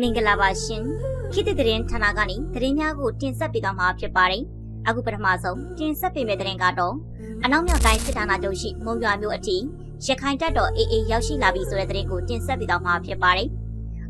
မင်္ဂလာပါရှင်ခေတ်သစ်သတင်းဌာနကနေသတင်းများကိုတင်ဆက်ပေးသွားမှာဖြစ်ပါတယ်အခုပထမဆုံးတင်ဆက်ပေးမယ့်သတင်းကတော့အနောက်မြောက်တိုင်းစစ်ဌာနချုပ်ရှိမုံရွာမြို့အထိရခိုင်တပ်တော် AA ရောက်ရှိလာပြီဆိုတဲ့သတင်းကိုတင်ဆက်ပေးသွားမှာဖြစ်ပါတယ်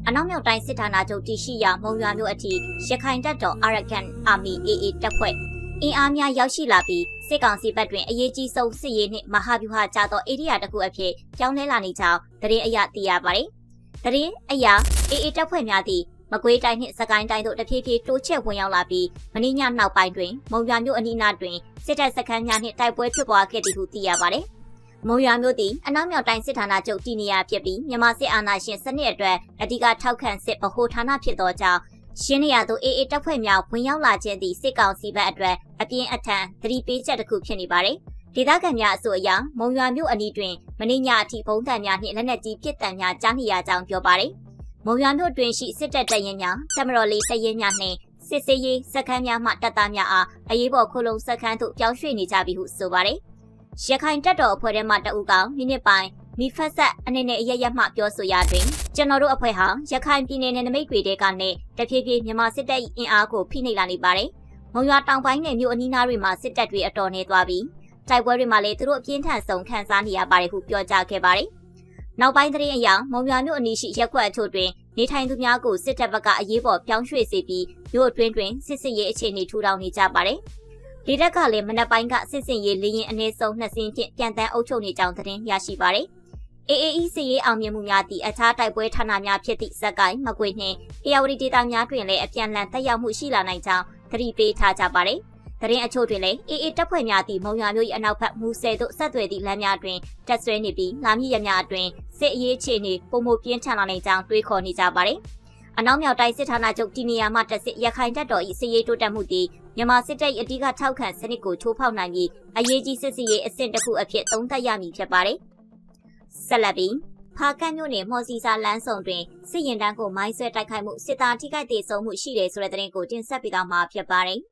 အနောက်မြောက်တိုင်းစစ်ဌာနချုပ်တည်ရှိရာမုံရွာမြို့အထိရခိုင်တပ်တော် Arakan Army AA တပ်ဖွဲ့အင်အားများရောက်ရှိလာပြီးစစ်ကောင်စီဘက်တွင်အရေးကြီးဆုံးစစ်ရေးနှင့်မဟာဗျူဟာကျသောဧရိယာတစ်ခုအဖြစ်ပြောင်းလဲလာနေကြောင်းသတင်းအရသိရပါတယ်။ သတင်းအရ AA တပ်ဖွဲ့များသည့်မကွေးတိုင်းနှင့်စကိုင်းတိုင်းတို့တဖြည်းဖြည်းတိုးချဲ့ဝင်ရောက်လာပြီးမင်းညနောက်ပိုင်းတွင် မုံရွာမြို့အနီးနားတွင်စစ်တပ်စခန်းများနှင့်တိုက်ပွဲဖြစ်ပွားခဲ့သည်ဟုသိရပါတယ်။မုံရွာမြို့သည်အနောက်မြောက်တိုင်းစစ်ဌာနချုပ်တည်နေရာဖြစ်ပြီးမြန်မာစစ်အာဏာရှင်စနစ်အတွက်အဓိကထောက်ခံစစ်ဗဟိုဌာနဖြစ်သောကြောင့်ရှင်းနေရသို့ AA တပ်ဖွဲ့များဝင်ရောက်လာခြင်းသည့်စစ်ကောင်စီဘက်အတွက်အပြင်းအထန်သတိပေးချက်တစ်ခုဖြစ်နေပါတယ်။ ဒေသခံများအဆိုအရမုံရွာမြို့အနီးတွင်မင်းညအထိဘုံတံများနှင့်လက်နက်ကြီးပစ်တံများကြားနေရကြောင်းပြောပါတယ်။မုံရွာမြို့တွင်ရှိစစ်တပ်တပ်ရင်းများတမတော်လေးတပ်ရင်းများနှင့်စစ်စေးရေးစခန်းများမှတပ်သားများအားအရေးပေါ်ခုလုံစခန်းသို့ပြောင်းရွှေ့နေကြပြီဟုဆိုပါတယ်။ရခိုင်တပ်တော်အဖွဲ့ထဲမှတအူကောင်မိနစ်ပိုင်းမိဖက်ဆက်အနေနဲ့အရရက်မှပြောဆိုရတွင်ကျွန်တော်တို့အဖွဲ့ဟာရခိုင်ပြည်နယ်နယ်နိမိတ်တွေတဲကနေတဖြည်းဖြည်းမြန်မာစစ်တပ်၏အင်အားကိုဖိနှိပ်လာနေပါတယ်။မုံရွာတောင်ပိုင်းနယ်မြို့အနီးနားတွေမှာစစ်တပ်တွေအတော်နေသွားပြီး တိုက်ပွဲတွေမှာလည်းသူတို့အပြင်းထန်ဆုံးခံစားနေရပါတယ်ဟုပြောကြားခဲ့ပါတယ်။နောက်ပိုင်းသတင်းအရမုံရွာမြို့အနီးရှိရက်ကွက်အချို့တွင်နေထိုင်သူများကိုစစ်တပ်ဘက်ကအရေးပေါ်ပြောင်းရွှေ့စေပြီးမြို့အတွင်းတွင်စစ်စစ်ရေးအခြေအနေထူထောင်နေကြပါတယ်။ဒီတက်ကလည်းမနက်ပိုင်းကစစ်စင်ရေးလေရင်အနည်းဆုံးနှစ်စင်းဖြင့်ပြန်တန်းအုပ်ချုပ်နေကြောင်းသတင်းရရှိပါတယ်။ AAE စီရေးအောင်မြင်မှုများသည့်အခြားတိုက်ပွဲဌာနများဖြစ်သည့်ဇက်ကိုင်းမကွေနှင့်အေယာဝတီဒေတာများတွင်လည်းအပြန်အလှန်တက်ရောက်မှုရှိလာနိုင်ကြောင်းသတိပေးထားကြပါသည်။ သတင်းအချို့တွင်လည်း AA တပ်ဖွဲ့များသည့်မုံရွာမြို့၏အနောက်ဘက်မူဆယ်သို့ဆက်သွယ်သည့်လမ်းများတွင်တက်ဆွဲနေပြီးလာမည့်ရက်များအတွင်းစစ်အရေးအခြေအနေပုံမပြင်းထန်လာနိုင်ကြောင်းတွေးခေါ်နေကြပါသည်။အနောက်မြောက်တိုင်းစစ်ဌာနချုပ်တီနီယာမှတက်စစ်ရခိုင်တပ်တော်၏စစ်ရေးတိုးတက်မှုသည်မြန်မာစစ်တပ်၏အဓိကထောက်ခံစနစ်ကိုချိုးဖောက်နိုင်ပြီးအရေးကြီးစစ်စီရေးအဆင့်တစ်ခုအဖြစ်သုံးသပ်ရမည်ဖြစ်ပါတယ်။ဆက်လက်ပြီးဖာကတ်မြို့နယ်မော်စီစာလမ်းဆောင်တွင်စစ်ရင်တန်းကိုမိုင်းဆွဲတိုက်ခိုက်မှုစစ်သားထိခိုက်ဒေဆုံးမှုရှိတယ်ဆိုတဲ့သတင်းကိုတင်ဆက်ပေးသွားမှာဖြစ်ပါတယ်။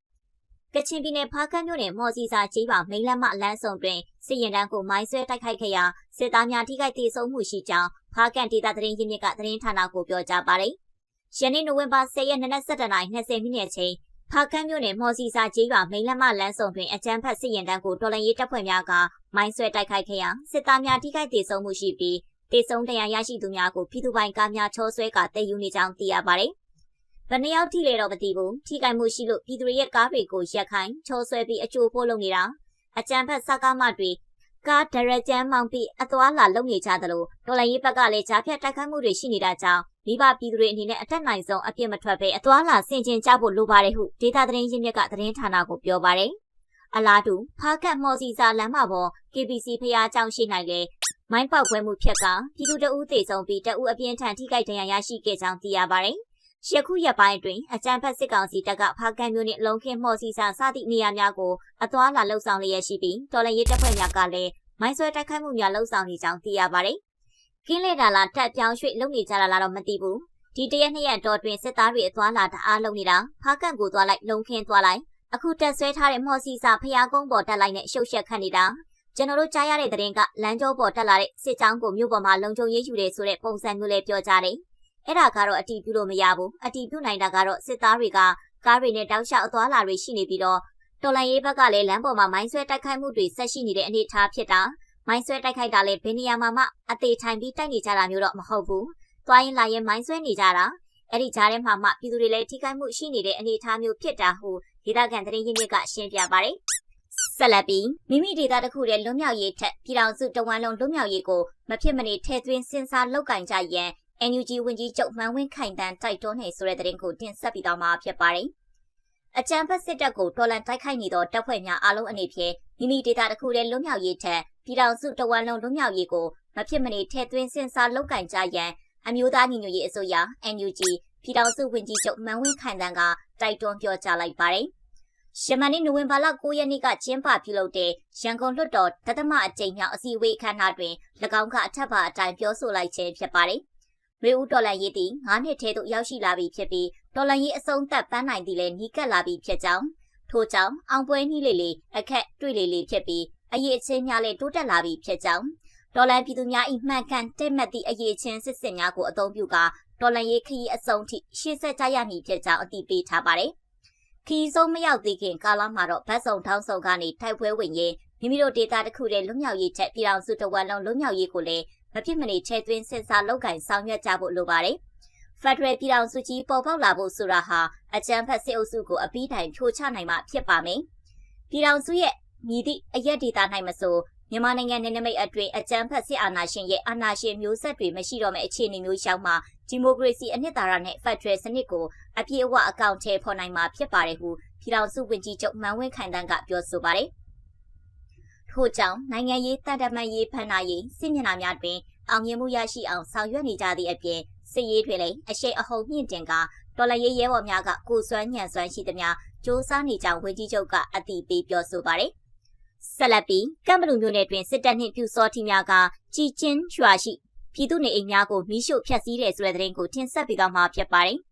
ကချင်ပြည်နယ်ဖာကတ်မြို့နယ်မော်စီစာကြီးပါမိန်လက်မလမ်းဆောင်တွင်စစ်ရင်တန်းကိုမိုင်းဆွဲတိုက်ခိုက်ခဲ့ရာစစ်သားများထိခိုက်ဒေဆုံးမှုရှိကြောင်းဖာကတ်ဒေသသတင်းရင်းမြစ်ကသတင်းဌာနကိုပြောကြားပါတယ်။ယနေ့နိုဝင်ဘာ10ရက်နေ့17:20မိနစ်အချိန်ဖာကန်းမြို့နယ်မော်စီစာကြီးရွာမိန်လက်မလမ်းဆောင်တွင်အကြမ်းဖက်စစ်ရင်တန်းကိုတော်လန်ရေးတပ်ဖွဲ့များကမိုင်းဆွဲတိုက်ခိုက်ခဲ့ရာစစ်သားများထိခိုက်ဒေဆုံးမှုရှိပြီးတေဆုံးတရားရရှိသူများကိုပြည်သူပိုင်ကားများချောဆွဲကတည်ယူနေကြောင်းသိရပါတယ်။ ဗနေရောက်ထိလေတော့မသိဘူး။ထိခိုက်မှုရှိလို့ပြည်သူရဲ့ကားတွေကိုရက်ခိုင်းချောဆွဲပြီးအကျိုးပို့လုပ်နေတာ။အကြမ်းဖက်စကားမတွေကားဒရကြမ်းမောင်ပြီးအသွာလာလုပ်နေကြသလိုတော်လိုင်းရေးဘက်ကလည်းကြားဖြတ်တိုက်ခိုက်မှုတွေရှိနေတာကြောင့်မိဘပြည်သူတွေအနေနဲ့အတက်နိုင်ဆုံးအပြစ်မထွက်ဘဲအသွာလာဆင်ခြင်ကြဖို့လိုပါတယ်ဟုဒေတာသတင်းရင်းမြစ်ကသတင်းဌာနကိုပြောပါတယ်။အလားတူဖားကတ်မော်စီစာလမ်းမပေါ် KBC ဖျားကြောင်ရှိနိုင်လေမိုင်းပေါက်ကွဲမှုဖြစ်ကပြည်သူတအုပ်သေဆုံးပြီးတအုပ်အပြင်းထန်ထိခိုက်ဒဏ်ရာရရှိခဲ့ကြောင်းသိရပါတယ်။ ယခုရက်ပိုင်းအတွင်းအကြံဖက်စစ်ကောင်စီတပ်ကဖားကန်မျိုးနှင့်လုံခင်းမော်စီစာစသည့်နေရာများကိုအသွာလာလှုပ်ဆောင်လျက်ရှိပြီးတော်လရေးတပ်ဖွဲ့များကလည်းမိုင်းဆွဲတိုက်ခိုက်မှုများလှုပ်ဆောင်နေကြောင်းသိရပါတယ်။ကင်းလေတာလာတက်ပြောင်းရွှေ့လုပ်နေကြတာလားတော့မသိဘူး။ဒီတရက်နှစ်ရက်တော့တွင်စစ်သားတွေအသွာလာတအားလုပ်နေတာဖားကန်ကိုသွားလိုက်လုံခင်းသွားလိုက်အခုတက်ဆွဲထားတဲ့မော်စီစာဖျားကုန်းပေါ်တက်လိုက်နဲ့ရှုပ်ရှက်ခတ်နေတာကျွန်တော်တို့ကြားရတဲ့သတင်းကလမ်းကျောပေါ်တက်လာတဲ့စစ်ကြောင်းကိုမြို့ပေါ်မှာလုံခြုံရေးယူတယ်ဆိုတဲ့ပုံစံမျိုးလေးပြောကြတယ်။ အဲ့ဒါကတော့အတီးပြုလို့မရဘူး။အတီးပြုနိုင်တာကတော့စစ်သားတွေကကားတွေနဲ့တောက်လျှောက်အသွားလာတွေရှိနေပြီးတော့တော်လန်ရေးဘက်ကလည်းလမ်းပေါ်မှာမိုင်းဆွဲတိုက်ခိုက်မှုတွေဆက်ရှိနေတဲ့အနေအထားဖြစ်တာ။မိုင်းဆွဲတိုက်ခိုက်တာလည်းဘယ်နေရာမှာမှအသေးထိုင်ပြီးတိုက်နေကြတာမျိုးတော့မဟုတ်ဘူး။သွားရင်လာရင်မိုင်းဆွဲနေကြတာ။အဲ့ဒီကြားထဲမှာမှပြည်သူတွေလည်းထိခိုက်မှုရှိနေတဲ့အနေအထားမျိုးဖြစ်တာဟုဒေသခံသတင်းရင်းမြစ်ကရှင်းပြပါတယ်။ဆက်လက်ပြီးမိမိဒေသတစ်ခုတည်းလွတ်မြောက်ရေးထက်ပြည်ထောင်စုတဝမ်းလုံးလွတ်မြောက်ရေးကိုမဖြစ်မနေထည့်သွင်းစဉ်းစားလုပ်ကင်ကြရန် NUG ဝန်ကြီးချုပ်မှန်ဝင်းခိုင်တန်းတိုက်တွန်းနေဆိုတဲ့သတင်းကိုတင်ဆက်ပြီးတော့မှာဖြစ်ပါတယ်။အကြံဖက်စစ်တပ်ကိုတော်လန်တိုက်ခိုက်နေသောတပ်ဖွဲ့များအားလုံးအနေဖြင့်မိမိဒေသတစ်ခုတည်းလွတ်မြောက်ရေးထက်ပြည်ထောင်စုတဝမ်းလုံးလွတ်မြောက်ရေးကိုမဖြစ်မနေထည့်သွင်းစဉ်းစားလုပ်ကင်ကြရန်အမျိုးသားညီညွတ်ရေးအစိုးရ NUG ပြည်ထောင်စုဝန်ကြီးချုပ်မှန်ဝင်းခိုင်တန်းကတိုက်တွန်းပြောကြားလိုက်ပါတယ်။ယမန်နေ့နိုဝင်ဘာလ9ရက်နေ့ကကျင်းပပြုလုပ်တဲ့ရန်ကုန်လွှတ်တော်တသမအကြိမ်မြောက်အစည်းအဝေးအခမ်းအနားတွင်၎င်းကအထက်ပါအတိုင်းပြောဆိုလိုက်ခြင်းဖြစ်ပါတယ်။ ရေဦးဒေါ်လာရေးသည်9နှစ်ထဲသို့ရောက်ရှိလာပြီဖြစ်ပြီးဒေါ်လာရေးအစုံသက်ပန်းနိုင်သည်လည်းနီးကပ်လာပြီဖြစ်ကြောင်းထို့ကြောင့်အောင်ပွဲနှီးလေးလေးအခက်တွေ့လေးလေးဖြစ်ပြီးအရေးအချင်းများလည်းတိုးတက်လာပြီဖြစ်ကြောင်းဒေါ်လာပြည်သူများ၏မှန်ကန်တက်မှတ်သည့်အရေးချင်းစစ်စစ်များကိုအသုံးပြုကာတော်လန်ရေးခရီးအစုံထိရှေ့ဆက်ကြရမည်ဖြစ်ကြောင်းအတည်ပြုထားပါတယ်။ခရီးဆုံးမရောက်သေးခင်ကာလမှာတော့ဗတ်စုံထောင်းစုံကနေထိုက်ပွဲဝင်ရင်မိမိတို့ဒေတာတစ်ခုတည်းလွတ်မြောက်ရေးချက်ပြည်အောင်စုတဝက်လုံးလွတ်မြောက်ရေးကိုလည်း မဖြစ်မနေချဲ့သွင်းစဉ်းစားလုပ်ကင်ဆောင်ရွက်ကြဖို့လိုပါတယ်။ဖက်ဒရယ်ပြည်အောင်စုကြီးပေါ်ပေါက်လာဖို့ဆိုတာဟာအကြမ်းဖက်စစ်အုပ်စုကိုအပြီးတိုင်ဖြိုချနိုင်မှဖြစ်ပါမယ်။ပြည်အောင်စုရဲ့မြည်သည့်အရက်ဒေတာနိုင်မဆိုမြန်မာနိုင်ငံနယ်နိမိတ်အတွင်းအကြမ်းဖက်စစ်အာဏာရှင်ရဲ့အာဏာရှင်မျိုးဆက်တွေမရှိတော့မယ့်အခြေအနေမျိုးရောက်မှဒီမိုကရေစီအနှစ်သာရနဲ့ဖက်ဒရယ်စနစ်ကိုအပြည့်အဝအကောင့်ထဲဖော်နိုင်မှာဖြစ်ပါတယ်ဟုပြည်ထောင်စုဝန်ကြီးချုပ်မန်ဝင်းခိုင်တန်းကပြောဆိုပါတယ်။ ထို့ကြောင့်နိုင်ငံရေးတန်တမန်ရေးဖန်နာရေးစစ်မျက်နှာများတွင်အောင်မြင်မှုရရှိအောင်ဆောင်ရွက်နေကြသည့်အပြင်စစ်ရေးတွေလည်းအရှိန်အဟုန်မြင့်တင်ကတော်လှန်ရေးရဲဘော်များကကိုယ်စွမ်းညံစွမ်းရှိသမျှစ조사နေကြောင်းဝန်ကြီးချုပ်ကအတည်ပြုပြောဆိုပါတယ်။ဆက်လက်ပြီးကမ်ဘလူမျိုးနယ်တွင်စစ်တပ်နှင့်ပြူစောတိများကကြည်ချင်းရွာရှိပြည်သူနေအိမ်များကိုမိရှို့ဖျက်ဆီးတယ်ဆိုတဲ့သတင်းကိုတင်ဆက်ပေးသွားမှာဖြစ်ပါတယ်။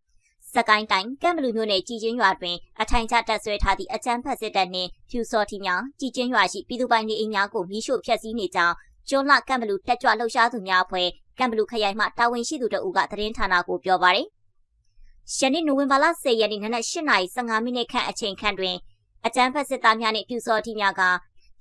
စကိုင်းတိုင်းကမ်ဘလူမျိုးနယ်ကြည်ချင်းရွာတွင်အထိုင်ချတပ်ဆွဲထားသည့်အကြမ်းဖက်စစ်တပ်နှင့်ဖြူစောတိများကြည်ချင်းရွာရှိပြည်သူပိုင်နေအိမ်များကိုမိရှို့ဖျက်ဆီးနေကြောင်းကျွန်းလကမ်ဘလူတက်ကြွလှုပ်ရှားသူများအဖွဲ့ကမ်ဘလူခရိုင်မှတာဝန်ရှိသူတို့ကသတင်းဌာနကိုပြောပါတယ်။ယနေ့နိုဝင်ဘာလ10ရက်နေ့နနက်8:15မိနစ်ခန့်အချိန်ခန့်တွင်အကြမ်းဖက်စစ်သားများနှင့်ပြူစောတိများက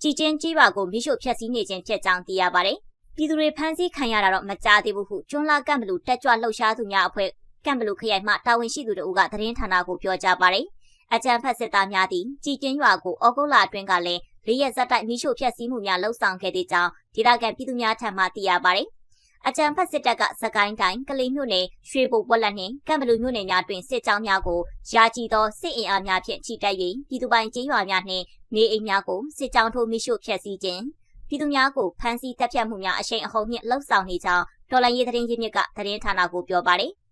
ကြည်ချင်းကြီးပါကိုမိရှို့ဖျက်ဆီးနေခြင်းဖြစ်ကြောင်းသိရပါတယ်။ပြည်သူတွေဖမ်းဆီးခံရတာတော့မကြားသေးဘူးဟုကျွန်းလာကမ်ဘလူတက်ကြွလှုပ်ရှားသူများအဖွဲ့ ကမ်ဘလူခရိုင်မှတာဝန်ရှိသူတို့ကသတင်းဌာနကိုပြောကြားပါတယ်။အကြမ်းဖက်စစ်သားများသည်ကြည်ချင်းရွာကိုဩဂုတ်လအတွင်းကလည်းလေးရက်ဆက်တိုက်မိရှို့ဖျက်ဆီးမှုများလှုပ်ဆောင်ခဲ့တဲ့ကြောင်းဒေသခံပြည်သူများထံမှသိရပါတယ်။အကြံဖတ်စစ်တပ်ကစကိုင်းတိုင်းကလေးမြို့နယ်ရွှေဘိုဝက်လက်နှင့်ကံဘလူမြို့နယ်များတွင်စစ်ကြောင်းများကိုယာကြည်သောစစ်အင်အားများဖြင့်ချီတက်၍ပြည်သူပိုင်ကျေးရွာများနှင့်နေအိမ်များကိုစစ်ကြောင်းထိုးမိရှို့ဖျက်ဆီးခြင်းပြည်သူများကိုဖမ်းဆီးတပ်ဖြတ်မှုများအရှိန်အဟုန်ဖြင့်လှုပ်ဆောင်နေကြောင်းဒေါ်လာရေးသတင်းရင်းမြစ်ကသတင်းဌာနကိုပြောပါတယ်။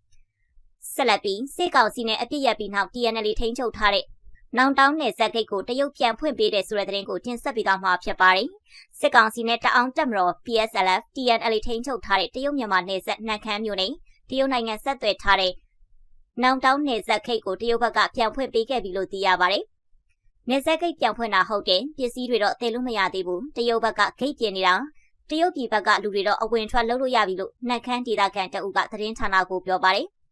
ဆက်လက်ပြီးစစ်ကောင်စီနဲ့အပြစ်ရပြီးနောက် TNL ထိန်းချုပ်ထားတဲ့နောင်တောင်းနယ်ဇက်ဂိတ်ကိုတရုတ်ပြန်ဖွင့်ပေးတဲ့ဆိုတဲ့သတင်းကိုတင်ဆက်ပေးသွားမှာဖြစ်ပါတယ်။စစ်ကောင်စီနဲ့တအောင်တက်မတော် PSLF TNL ထိန်းချုပ်ထားတဲ့တရုတ်မြန်မာနယ်ဇက်နှံခမ်းမြို့နယ်တရုတ်နိုင်ငံဆက်သွယ်ထားတဲ့နောင်တောင်းနယ်ဇက်ဂိတ်ကိုတရုတ်ဘက်ကပြန်ဖွင့်ပေးခဲ့ပြီလို့သိရပါတယ်။နယ်ဇက်ဂိတ်ပြန်ဖွင့်တာဟုတ်တယ်ပစ္စည်းတွေတော့တည်လို့မရသေးဘူးတရုတ်ဘက်ကဂိတ်ပြင်နေတာတရုတ်ပြည်ဘက်ကလူတွေတော့အဝင်ထွက်လုပ်လို့ရပြီလို့နှက်ခမ်းဒေသခံတအုပ်ကသတင်းဌာနကိုပြောပါတယ်။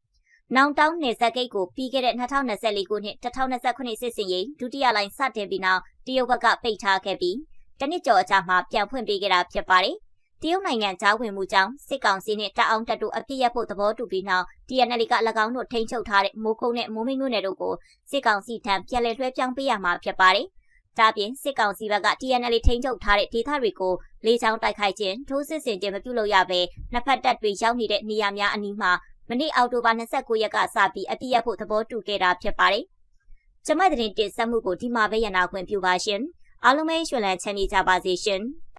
နောင်တောင်းနယ်စပ်ဂိတ်ကိုပြီးခဲ့တဲ့2024ခုနှစ်2029စစ်စင်ရေးဒုတိယလိုင်းစတင်ပြီးနောက်တရုတ်ဘက်ကပိတ်ထားခဲ့ပြီးတနစ်ကျော်အကြာမှာပြန်ဖွင့်ပေးခဲ့တာဖြစ်ပါတယ်။တရုတ်နိုင်ငံကြားဝင်မှုကြောင့်စစ်ကောင်စီနဲ့တအောင်းတပ်တို့အပြစ်ရဖို့သဘောတူပြီးနောက် TNL က၎င်းတို့ထိန်းချုပ်ထားတဲ့မိုးကုတ်နဲ့မိုးမင်းမြို့နယ်တို့ကိုစစ်ကောင်စီထံပြန်လည်လွှဲပြောင်းပေးရမှာဖြစ်ပါတယ်။ဒါပြင်စစ်ကောင်စီဘက်က TNL ထိန်းချုပ်ထားတဲ့ဒေသတွေကိုလေကြောင်းတိုက်ခိုက်ခြင်းထိုးစစ်ဆင်ခြင်းမပြုလုပ်ရဘဲနှစ်ဖက်တပ်တွေရောက်နေတဲ့နေရာများအနီးမှာ မနေ့အောက်တိုဘာ29ရက်ကစပြီးအပြစ်ရဖို့သဘောတူခဲ့တာဖြစ်ပါတယ်။ကျမတဲ့တင်ဆက်မှုကိုဒီမှာပဲရနာခွင့်ပြုပါရှင်။အားလုံးပဲရွှေလန်းချမ်းမြေကြပါစေရှင်။